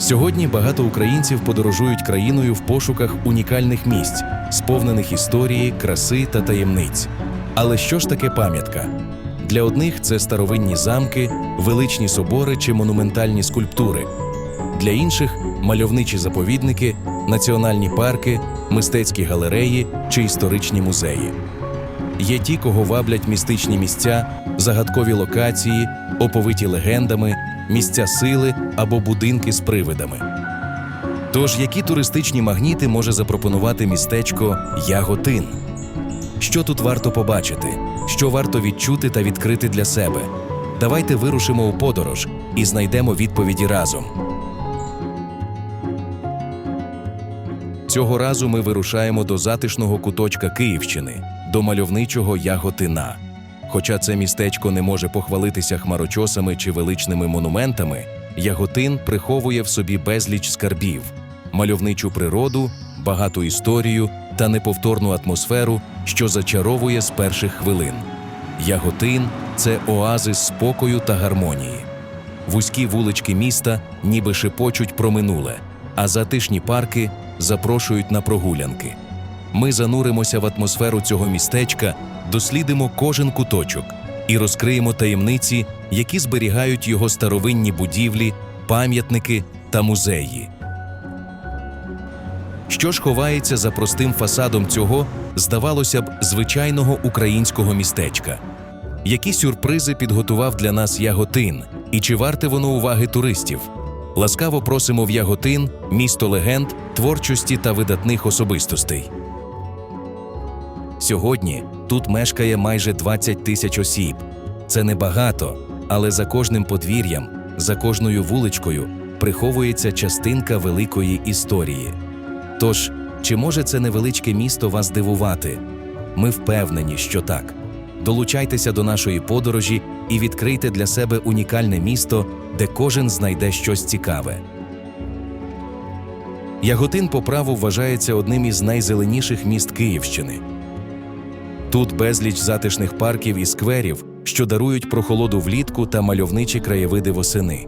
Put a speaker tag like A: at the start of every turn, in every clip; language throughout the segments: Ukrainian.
A: Сьогодні багато українців подорожують країною в пошуках унікальних місць, сповнених історії, краси та таємниць. Але що ж таке пам'ятка? Для одних це старовинні замки, величні собори чи монументальні скульптури. Для інших мальовничі заповідники, національні парки, мистецькі галереї чи історичні музеї. Є ті, кого ваблять містичні місця, загадкові локації, оповиті легендами, місця сили або будинки з привидами. Тож, які туристичні магніти може запропонувати містечко Яготин? Що тут варто побачити, що варто відчути та відкрити для себе? Давайте вирушимо у подорож і знайдемо відповіді разом. Цього разу ми вирушаємо до затишного куточка Київщини, до мальовничого Яготина. Хоча це містечко не може похвалитися хмарочосами чи величними монументами, Яготин приховує в собі безліч скарбів, мальовничу природу, багату історію та неповторну атмосферу, що зачаровує з перших хвилин. Яготин це оазис спокою та гармонії. Вузькі вулички міста ніби шепочуть про минуле, а затишні парки запрошують на прогулянки. Ми зануримося в атмосферу цього містечка, дослідимо кожен куточок і розкриємо таємниці, які зберігають його старовинні будівлі, пам'ятники та музеї. Що ж ховається за простим фасадом цього, здавалося б, звичайного українського містечка? Які сюрпризи підготував для нас Яготин, і чи варте воно уваги туристів? Ласкаво просимо в Яготин, місто легенд, творчості та видатних особистостей. Сьогодні тут мешкає майже 20 тисяч осіб. Це небагато, але за кожним подвір'ям, за кожною вуличкою приховується частинка великої історії. Тож, чи може це невеличке місто вас дивувати? Ми впевнені, що так. Долучайтеся до нашої подорожі і відкрийте для себе унікальне місто, де кожен знайде щось цікаве. Яготин по праву вважається одним із найзеленіших міст Київщини. Тут безліч затишних парків і скверів, що дарують прохолоду влітку та мальовничі краєвиди восени.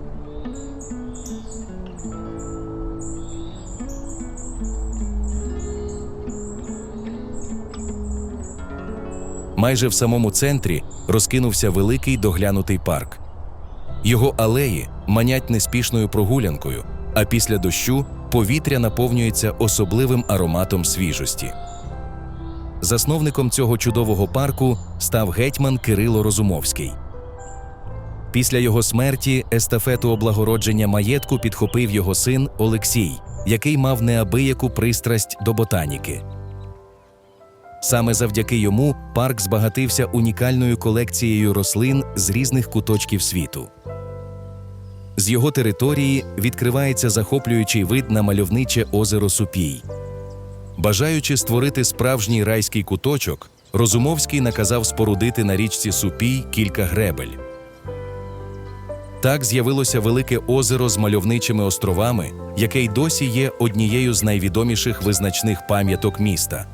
A: Майже в самому центрі розкинувся великий доглянутий парк. Його алеї манять неспішною прогулянкою, а після дощу повітря наповнюється особливим ароматом свіжості. Засновником цього чудового парку став гетьман Кирило Розумовський. Після його смерті естафету облагородження маєтку підхопив його син Олексій, який мав неабияку пристрасть до ботаніки. Саме завдяки йому парк збагатився унікальною колекцією рослин з різних куточків світу. З його території відкривається захоплюючий вид на мальовниче озеро Супій. Бажаючи створити справжній райський куточок, Розумовський наказав спорудити на річці Супій кілька гребель. Так з'явилося велике озеро з мальовничими островами, яке й досі є однією з найвідоміших визначних пам'яток міста.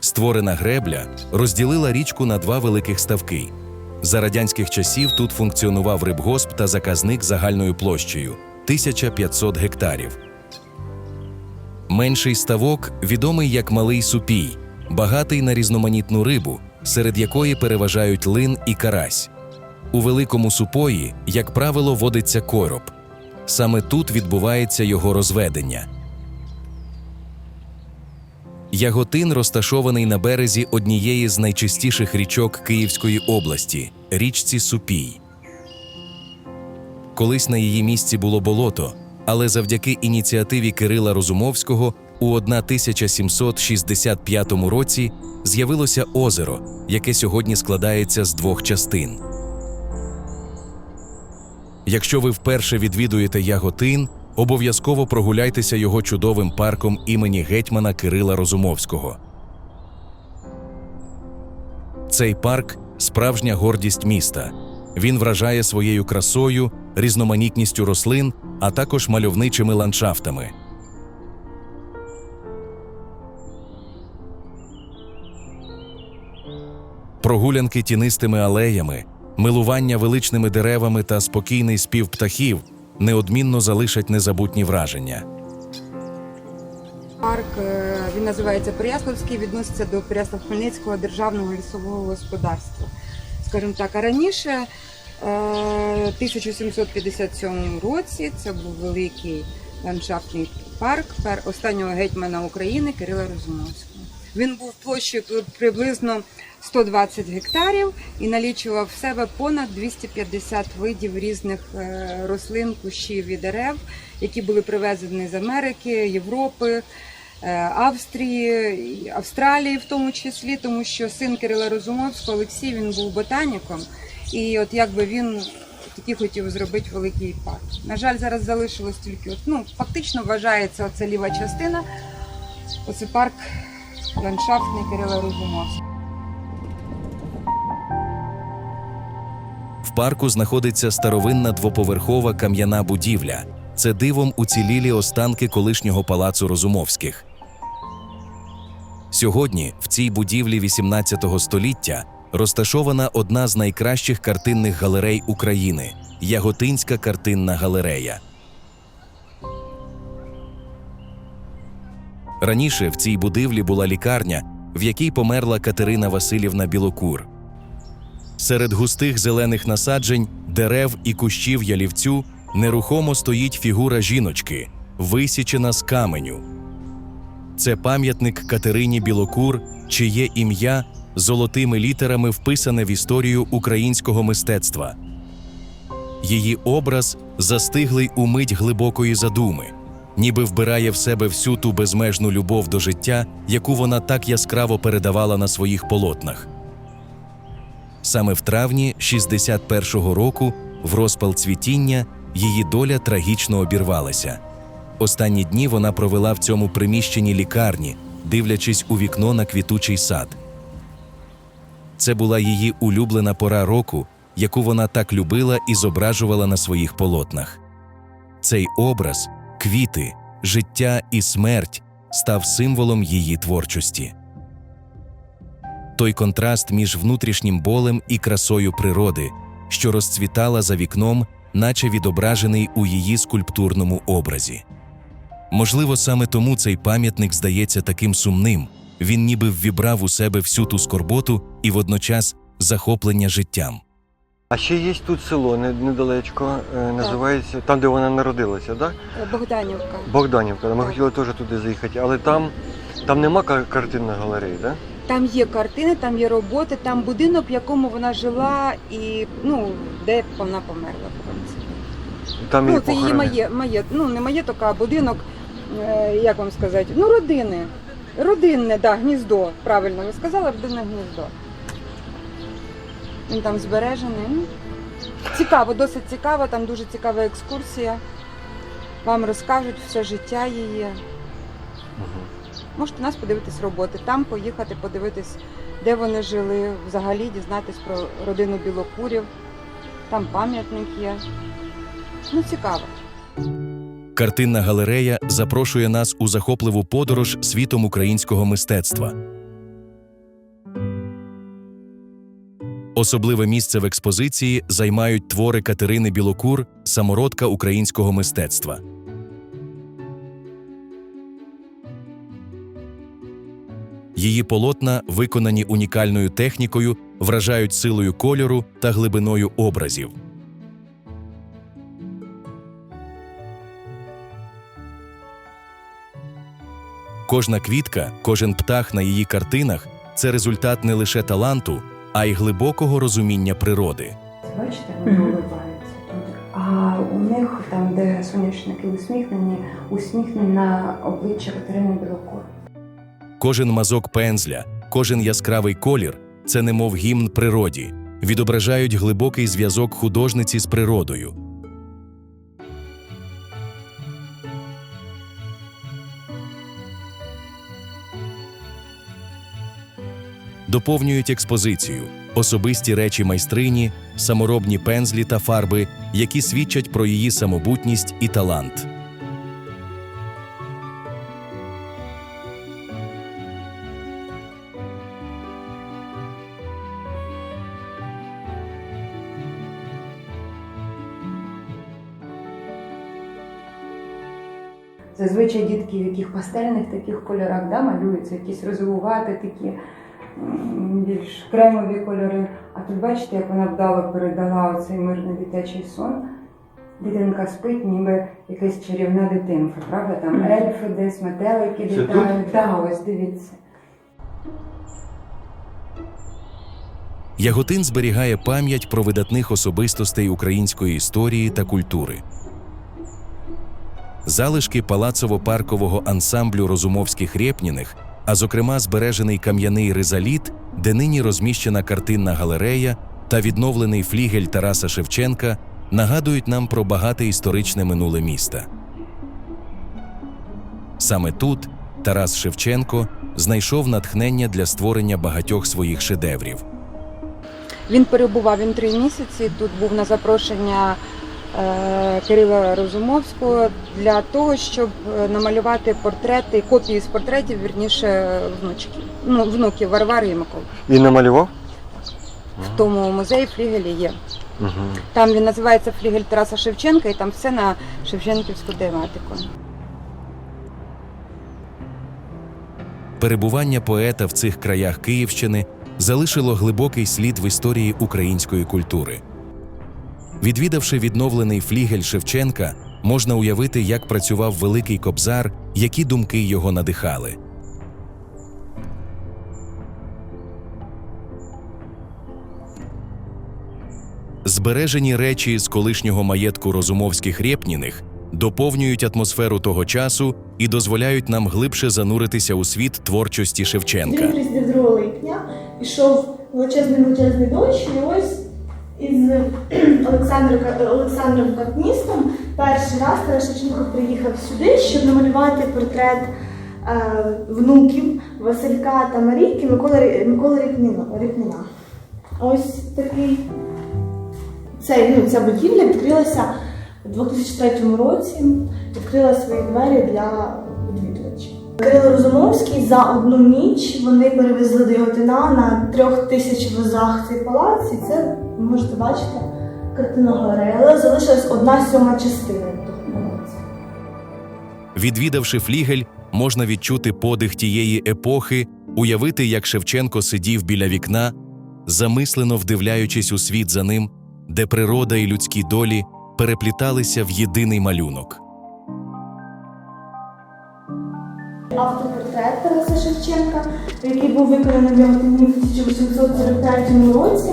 A: Створена гребля розділила річку на два великих ставки. За радянських часів тут функціонував рибгосп та заказник загальною площею 1500 гектарів. Менший ставок відомий як Малий Супій, багатий на різноманітну рибу, серед якої переважають лин і карась. У великому супої, як правило, водиться короб. Саме тут відбувається його розведення. Яготин розташований на березі однієї з найчистіших річок Київської області річці Супій. Колись на її місці було болото, але завдяки ініціативі Кирила Розумовського у 1765 році з'явилося озеро, яке сьогодні складається з двох частин. Якщо ви вперше відвідуєте Яготин, обов'язково прогуляйтеся його чудовим парком імені гетьмана Кирила Розумовського. Цей парк справжня гордість міста. Він вражає своєю красою, різноманітністю рослин, а також мальовничими ландшафтами. Прогулянки тінистими алеями, милування величними деревами та спокійний спів птахів неодмінно залишать незабутні враження.
B: Парк е, він називається Переяславський, відноситься до Переяслав-Хмельницького державного лісового господарства. Скажімо так, а раніше, 1757 році, це був великий ландшафтний парк останнього гетьмана України Кирила Розумовського. Він був площею приблизно 120 гектарів і налічував в себе понад 250 видів різних е, рослин, кущів і дерев, які були привезені з Америки, Європи, е, Австрії, Австралії, в тому числі, тому що син Кирила Розумовського Олексій він був ботаніком, і от якби він такий хотів зробити великий парк. На жаль, зараз залишилось тільки от, ну фактично вважається оце ліва частина. Оце парк ландшафтний Кирила Розумовського.
A: В парку знаходиться старовинна двоповерхова кам'яна будівля. Це дивом уцілілі останки колишнього палацу Розумовських. Сьогодні в цій будівлі XVIII століття розташована одна з найкращих картинних галерей України Яготинська картинна галерея. Раніше в цій будівлі була лікарня, в якій померла Катерина Васильівна Білокур. Серед густих зелених насаджень, дерев і кущів ялівцю нерухомо стоїть фігура жіночки, висічена з каменю. Це пам'ятник Катерині Білокур, чиє ім'я золотими літерами вписане в історію українського мистецтва. Її образ застиглий у мить глибокої задуми, ніби вбирає в себе всю ту безмежну любов до життя, яку вона так яскраво передавала на своїх полотнах. Саме в травні 61-го року, в розпал цвітіння, її доля трагічно обірвалася. Останні дні вона провела в цьому приміщенні лікарні, дивлячись у вікно на квітучий сад. Це була її улюблена пора року, яку вона так любила і зображувала на своїх полотнах. Цей образ, квіти, життя і смерть став символом її творчості той контраст між внутрішнім болем і красою природи, що розцвітала за вікном, наче відображений у її скульптурному образі. Можливо, саме тому цей пам'ятник здається таким сумним, він ніби ввібрав у себе всю ту скорботу і водночас захоплення життям.
C: А ще є тут село недалечко, е, називається там, де вона народилася, да?
B: Е, Богданівка.
C: Богданівка. Ми
B: Так.
C: хотіли теж туди заїхати, але там, там нема кар- картинної галереї, да?
B: Там є картини, там є роботи, там будинок, в якому вона жила, і ну де вона померла, в принципі.
C: Там
B: Ну,
C: її
B: це її має, має, ну не маєток, а будинок, е, як вам сказати, ну родини. Родинне, да, гніздо. Правильно ви сказали, родинне гніздо. Він там збережений. Ну, Цікаво, досить цікаво, там дуже цікава екскурсія. Вам розкажуть все життя її. Можете нас подивитись роботи, там поїхати, подивитись, де вони жили, взагалі дізнатись про родину білокурів. Там пам'ятник є. Ну, цікаво.
A: Картинна галерея запрошує нас у захопливу подорож світом українського мистецтва. Особливе місце в експозиції займають твори Катерини Білокур, самородка українського мистецтва. Її полотна, виконані унікальною технікою, вражають силою кольору та глибиною образів. Кожна квітка, кожен птах на її картинах це результат не лише таланту, а й глибокого розуміння природи.
B: Бачите, вони улибаються тут. А у них там, де соняшники усміхнені, усміхнена обличчя Катерини Білокур.
A: Кожен мазок пензля, кожен яскравий колір це немов гімн природі, відображають глибокий зв'язок художниці з природою. Доповнюють експозицію особисті речі майстрині, саморобні пензлі та фарби, які свідчать про її самобутність і талант.
B: Зазвичай дітки в яких пастельних таких кольорах да, малюються, якісь розвивати такі більш кремові кольори. А тут бачите, як вона вдало передала оцей мирний дитячий сон. Дитинка спить, ніби якась чарівна дитинка, правда? Там ельфи десь, метелики літають. Так, ось дивіться.
A: Яготин зберігає пам'ять про видатних особистостей української історії та культури. Залишки палацово-паркового ансамблю розумовських рєпніних, а зокрема збережений кам'яний ризаліт, де нині розміщена картинна галерея та відновлений флігель Тараса Шевченка, нагадують нам про багате історичне минуле міста. Саме тут Тарас Шевченко знайшов натхнення для створення багатьох своїх шедеврів.
B: Він перебував він три місяці. Тут був на запрошення Кирила Розумовського для того, щоб е, намалювати портрети, копії з портретів, вірніше внучки, ну, внуків Варвари і Миколи.
C: І намалював?
B: В тому музеї флігелі є.
C: Угу.
B: Там він називається Флігель Тараса Шевченка, і там все на Шевченківську тематику.
A: Перебування поета в цих краях Київщини залишило глибокий слід в історії української культури. Відвідавши відновлений флігель Шевченка, можна уявити, як працював великий кобзар, які думки його надихали. Збережені речі з колишнього маєтку розумовських рєпніних доповнюють атмосферу того часу і дозволяють нам глибше зануритися у світ творчості Шевченка.
D: День 32 липня пішов величезний величезний дощ, і ось із Олександрівка, Олександрівка містом перший раз Тарас Шевченко приїхав сюди, щоб намалювати портрет е, внуків Василька та Марійки Миколи, Рі- Миколи Ріпніна. Ріпніна. Ось такий цей, ну, ця будівля відкрилася у 2003 році, відкрила свої двері для. Кирило Розумовський за одну ніч вони перевезли до Яготина на трьох тисяч возах цей палац, і це ви можете бачити картина галерея, але залишилась одна сьома частина того палацу.
A: Відвідавши флігель, можна відчути подих тієї епохи, уявити, як Шевченко сидів біля вікна, замислено вдивляючись у світ за ним, де природа і людські долі перепліталися в єдиний малюнок.
D: Автопортрет Тараса Шевченка, який був виконаний в Яготині в 1843 році.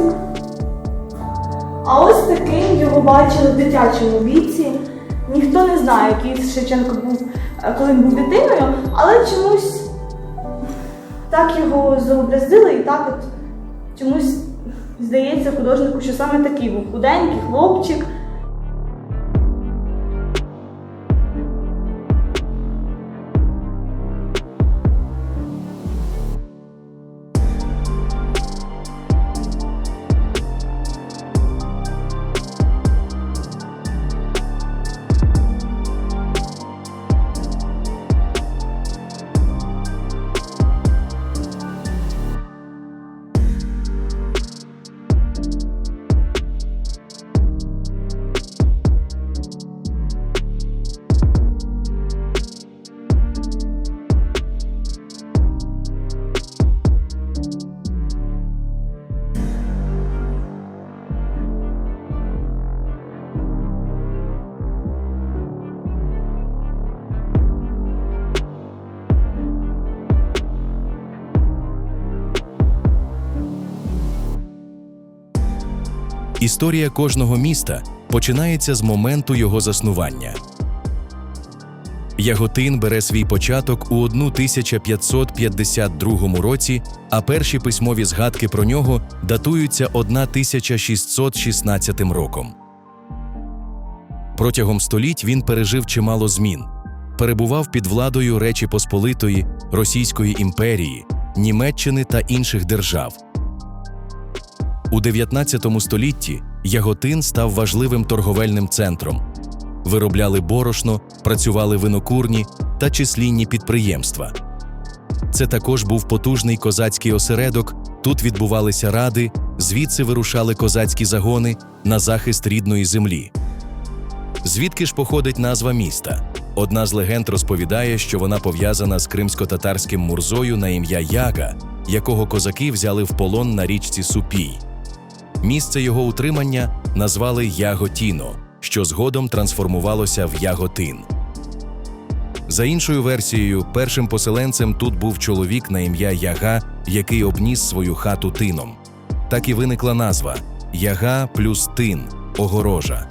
D: А ось таким його бачили в дитячому віці. Ніхто не знає, який Шевченко був, е, коли він був дитиною, але чомусь так його зобразили і так от чомусь здається художнику, що саме такий був худенький хлопчик.
A: Історія кожного міста починається з моменту його заснування. Яготин бере свій початок у 1552 році, а перші письмові згадки про нього датуються 1616 роком. Протягом століть він пережив чимало змін, перебував під владою Речі Посполитої, Російської імперії, Німеччини та інших держав. У 19 столітті Яготин став важливим торговельним центром. Виробляли борошно, працювали винокурні та числінні підприємства. Це також був потужний козацький осередок. Тут відбувалися ради, звідси вирушали козацькі загони на захист рідної землі. Звідки ж походить назва міста? Одна з легенд розповідає, що вона пов'язана з кримсько-татарським мурзою на ім'я Яга, якого козаки взяли в полон на річці Супій. Місце його утримання назвали Яготіно, що згодом трансформувалося в Яготин. За іншою версією, першим поселенцем тут був чоловік на ім'я Яга, який обніс свою хату тином. Так і виникла назва Яга плюс тин огорожа.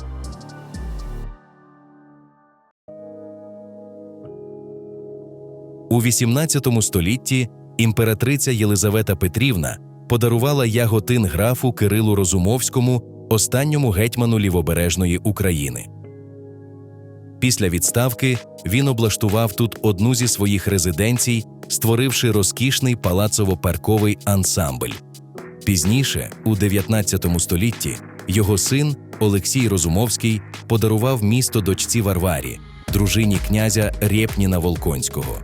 A: У XVIII столітті імператриця Єлизавета Петрівна подарувала яготин графу Кирилу Розумовському, останньому гетьману лівобережної України. Після відставки він облаштував тут одну зі своїх резиденцій, створивши розкішний палацово-парковий ансамбль. Пізніше, у 19 столітті, його син Олексій Розумовський подарував місто дочці Варварі, дружині князя Рєпніна Волконського.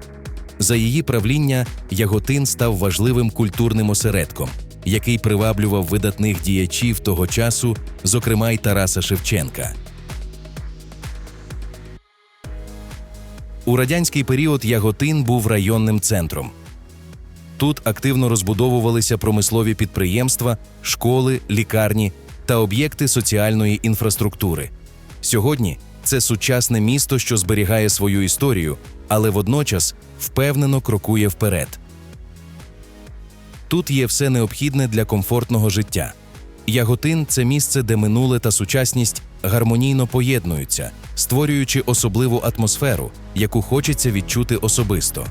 A: За її правління Яготин став важливим культурним осередком, який приваблював видатних діячів того часу, зокрема й Тараса Шевченка. У радянський період Яготин був районним центром. Тут активно розбудовувалися промислові підприємства, школи, лікарні та об'єкти соціальної інфраструктури. Сьогодні це сучасне місто, що зберігає свою історію, але водночас впевнено крокує вперед. Тут є все необхідне для комфортного життя. Яготин це місце, де минуле та сучасність гармонійно поєднуються, створюючи особливу атмосферу, яку хочеться відчути особисто.